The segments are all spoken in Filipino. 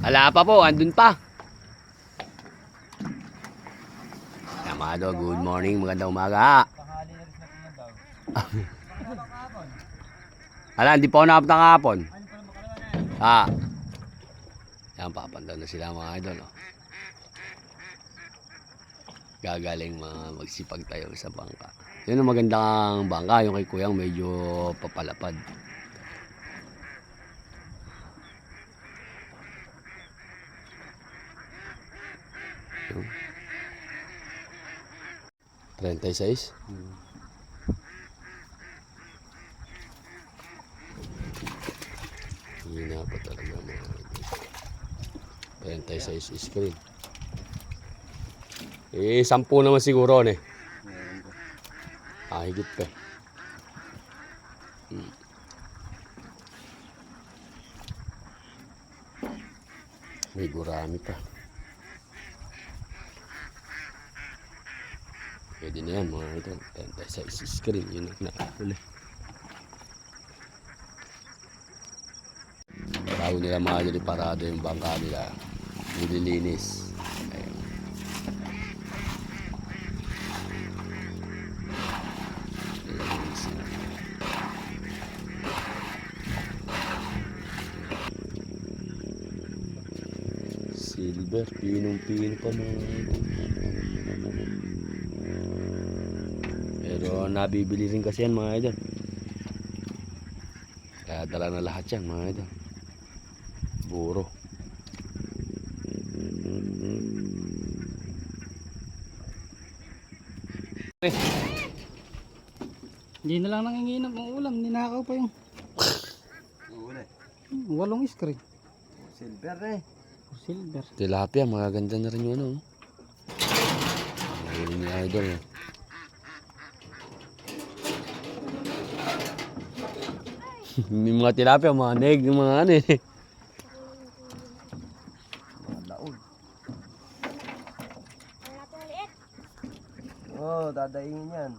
Ala pa po, andun pa. Yamado, good morning, magandang umaga. Daw. Ala, hindi pa ako nakapunta kahapon. Ah. Yan, papandaw na sila mga idol. Oh. Gagaling mga magsipag tayo sa bangka. Yun ang magandang bangka. Yung kay kuyang medyo papalapad. 36? Hina pa talaga mga idol. 36 screen. Eh, 10 naman siguro, ne? Ah, higit pa. Hmm. May gurami pa. Pwede na mga ito. 36 screen. Yun ang nakahuli. Bago nila mga idol parado yung bangka nila. Nililinis. Ayun. Silver, pinong-pino pa mga idol. Pero nabibili rin kasi yan mga idol. Kaya dala na lahat yan mga idol. Buro. Hindi na lang nanginginap ng ulam. Ninakaw pa yung hmm, walong screen. Silver eh. Silver. Tilapia, magaganda na rin yun ano. Mahuli ni Idol. eh. May mga tilapia, mga neg, mga ano eh. Mga laon. Oh, dadaingin yan.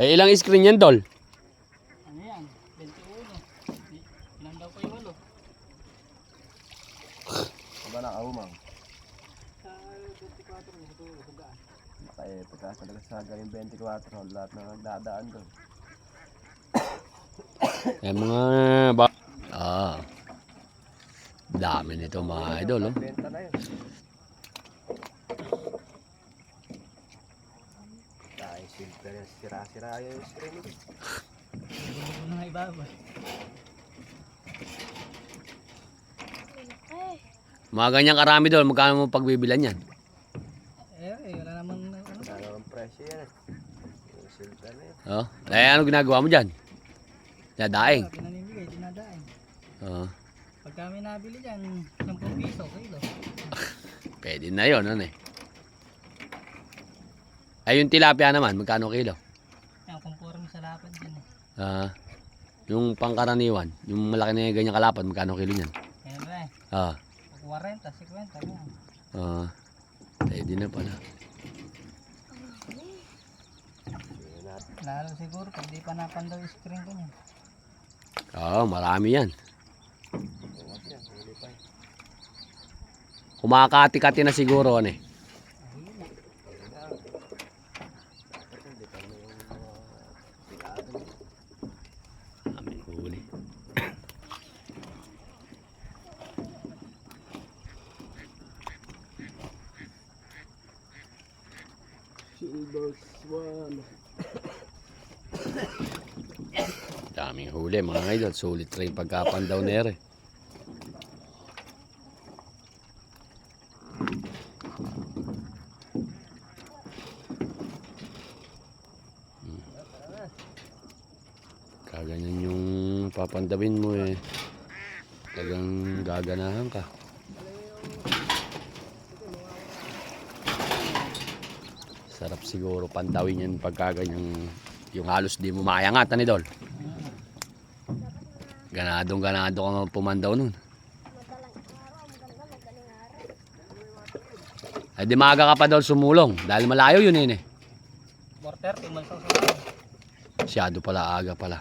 Eh, ilang screen yan, Dol? Ano yan? 21. Ilan daw pa yung walo? Aba na kaumang. Sa 24 mo ito hugaan. Kaya pagka talaga sa galing 24, lahat na nagdadaan doon. Eh, mga ba... Ah. Dami nito mga idol, oh. Dahil silver yan, sira-sira yung screen. Hindi mo na ibaba. Mga ganyang karami, Dol. Magkano mo pagbibilan yan? Eh, wala namang ano. Wala namang presyo yan eh. Yung silver na yun. Oh. Eh, ano ginagawa mo dyan? Dadaing. Wala pinanimigay, dinadaing. Oh. Pag kami nabili dyan, 10 piso kilo. Pwede na yun, ano eh. Ay, yung tilapia naman, magkano kilo? Yan, conforme sa lapad dyan eh. Ah, yung pangkaraniwan, yung malaki na yung ganyang kalapad, magkano kilo niyan? Ayan ba eh. Ah, 40, 50, yan. ah, pwede na pala. Lalo siguro pag di pa napandaw yung screen ko niya. Oo, marami yan. Kumakati-kati na siguro, ano eh. Kasi hindi pa naman yung mga sigado. Kami huli. Silver swan. Daming huli, mga idol. Sulit rin pagkapandaw na ere. Hmm. Kaganyan yung papandawin mo eh. Talagang gaganahan ka. Sarap siguro pandawin yan pagka ganyang yung halos di mo mayangat, ano idol? Ganadong ganado ka nga pumandaw nun. Ay di maaga ka pa daw sumulong dahil malayo yun yun eh. 430, malsaw sa. Masyado pala aga pala.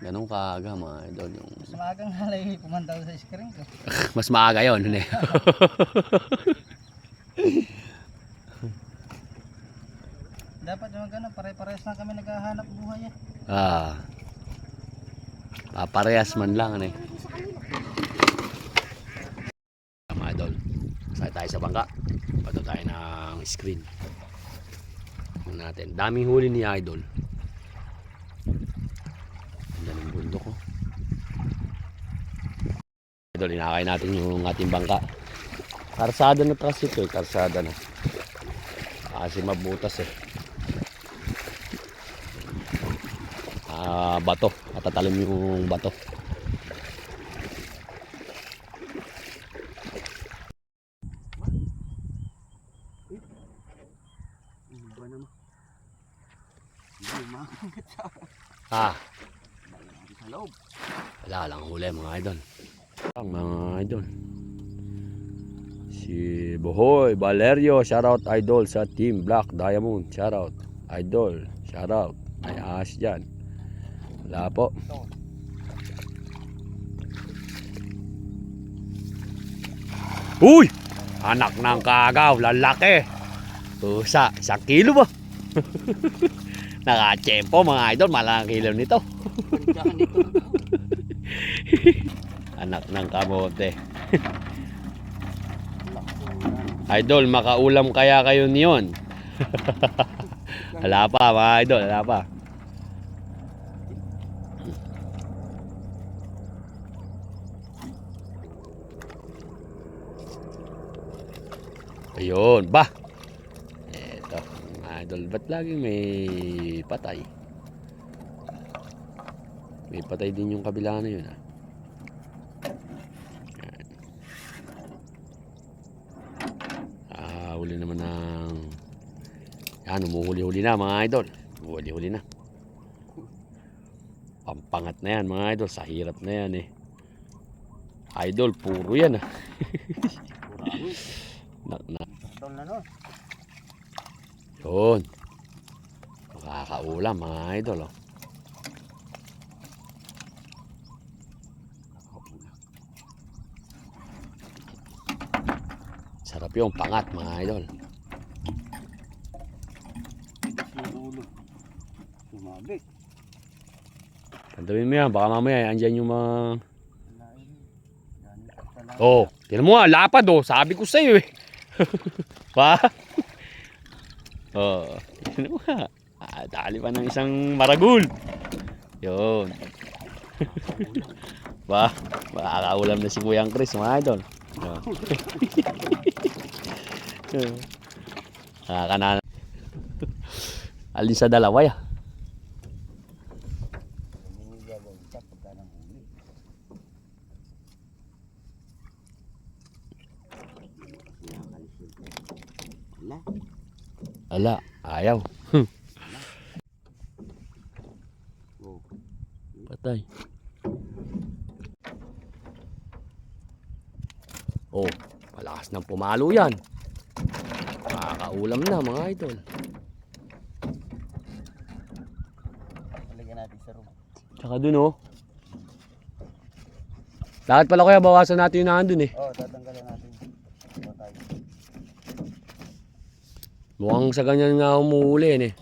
Ganun kaaga mga idol. Yung... Mas maagang halay pumantaw sa screen ko. Mas maaga yun. Hindi. Dapat yung gano'n, pare-parehas na kami naghahanap buhay eh. ah. Paparehas man lang. Ano eh. Mga idol. Sakay tayo sa bangka. Pato tayo ng screen. Tingnan natin. Daming huli ni idol. Ang ang bundok ko. Idol, inakay natin yung ating bangka. Karsada na kasi ito eh. Karsada na. Kasi mabutas eh. Ah, bato. Matatalim yung bato. Ah, wala lang huli mga idol. Ang mga idol. Si Bohoy Valerio, shoutout idol sa Team Black Diamond. Shoutout idol. Shoutout. May ahas dyan. Wala po. Uy! Anak ng kagaw, lalaki. Pusa, isang kilo ba? Nakachempo mga idol, malang kilo nito. Anak ng kamote. idol, makaulam kaya kayo niyon? wala pa mga idol, wala pa. Ayun, ba? Eto, mga idol, ba't laging may patay? May patay din yung kabila na yun ah. Ah, huli naman ng yan, umuhuli-huli na mga idol. Huli-huli na. Pampangat na yan mga idol. Sa hirap na yan eh. Idol, puro yan ah. Nak na. Tol na no. Yun. Makakaulam mga idol oh. Sarap yung pangat mga idol. Sumabit. Tandawin mo yan, baka mamaya andyan yung mga... Oh, tinan mo nga, lapad oh. Sabi ko sa'yo eh. pa? oh, mo nga. Ah, dali pa ng isang maragul. Yun. ba, makakaulam na si Kuyang Chris, mga idol. Oh. Nakakanan. Alin sa dalawa ya. Hindi gagawin siya pagka nang huli. Wala. Ala, ayaw. Oh. Patay. Oh, malakas ng pumalo yan. Makakaulam na mga idol. Talagyan natin sa room. Tsaka dun oh. Lahat pala kaya bawasan natin yung nandun eh. Oh, tatanggalan natin. Ito tayo. Mukhang sa ganyan nga umuuli eh.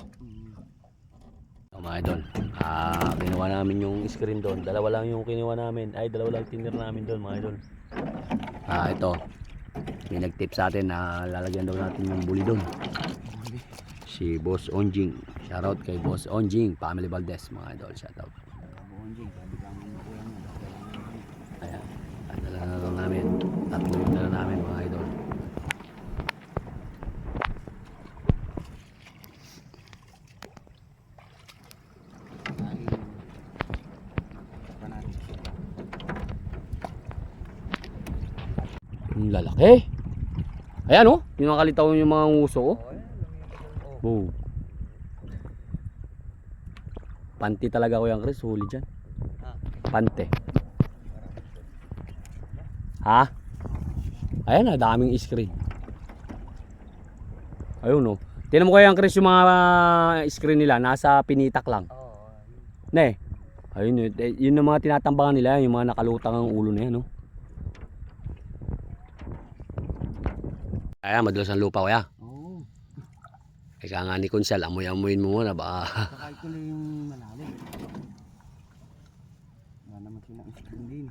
Oh, mga idol, ah, kinuha namin yung screen doon. Dalawa lang yung kinuha namin. Ay, dalawa lang tinir namin doon mga idol. Ah, ito. May nag-tip sa atin na lalagyan daw natin yung buli doon. Si Boss Onjing. Shoutout kay Boss Onjing, Family Valdez mga idol. Shoutout. Buonjing, sabi ka mo ko yan. Ayan. Dala na lang namin. Tatlo na lang namin mga idol. Kain. Pa natin. Yung lalaki. Ayan oh. Yung nakalitaw yung mga nguso oh. Oh. Oh. Oh. Panti talaga ko yung Chris, huli dyan. Ah. Pante. Ha? Ayan na, daming screen. Ayun oh. Tinan mo kaya ang Chris yung mga screen nila, nasa pinitak lang. Ne. Ayun, eh, eh, yun ang mga tinatambangan nila, yung mga nakalutang ang ulo na yan, no? Kaya, madulas ang lupa, kuya. Oo. Ika nga ni Kunsal, amoy-amoyin mo muna, baka Saka na yung malalim. Wala naman silang screen din.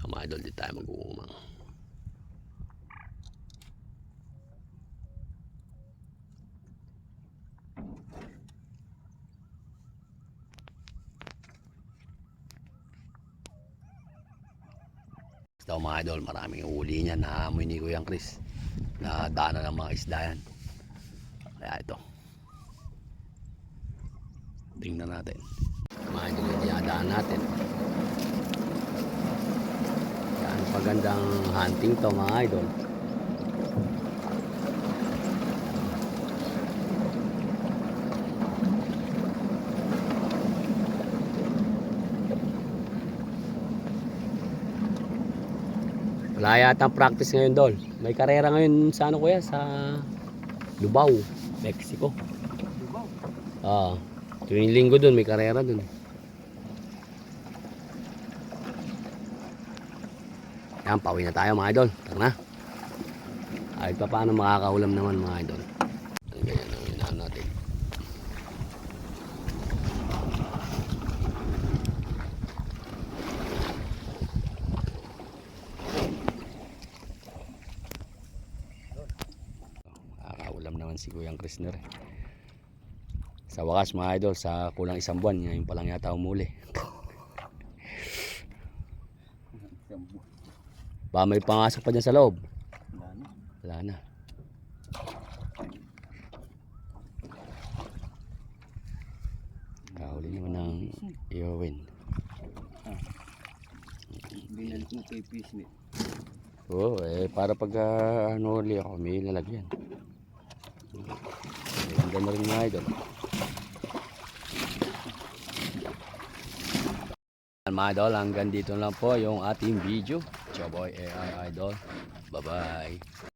sa mga idol, di tayo mag-uumang. Daw mga idol, maraming uli niya na amoy ni Kuyang Chris. Na daanan ng mga isda yan. Kaya ito. Tingnan natin. Mga idol, yung dinadaan natin. Yan, pagandang hunting to mga idol. Wala yata practice ngayon dol. May karera ngayon sa ano kuya? Sa Lubao, Mexico. Dibaw. Ah, tuwing linggo dun, may karera dun. Yan, pauwi na tayo mga idol. Tara na. Kahit pa paano makakaulam naman mga idol. Ganyan ang inahan natin. Nakakaulam naman si Kuyang Krisner. eh. Sa wakas mga idol, sa kulang isang buwan, ngayon pa lang yata umuli. Ba may pangasok pa dyan sa loob. Wala na. Kahuli naman ng Iowin. Binalik mo kay Pisnit. Oo, eh, para pag ah, ano uli ako, may lalagyan. Ganda na rin mga idol. Mga idol, hanggang dito lang po yung ating video. Choboy AI Idol. Bye-bye.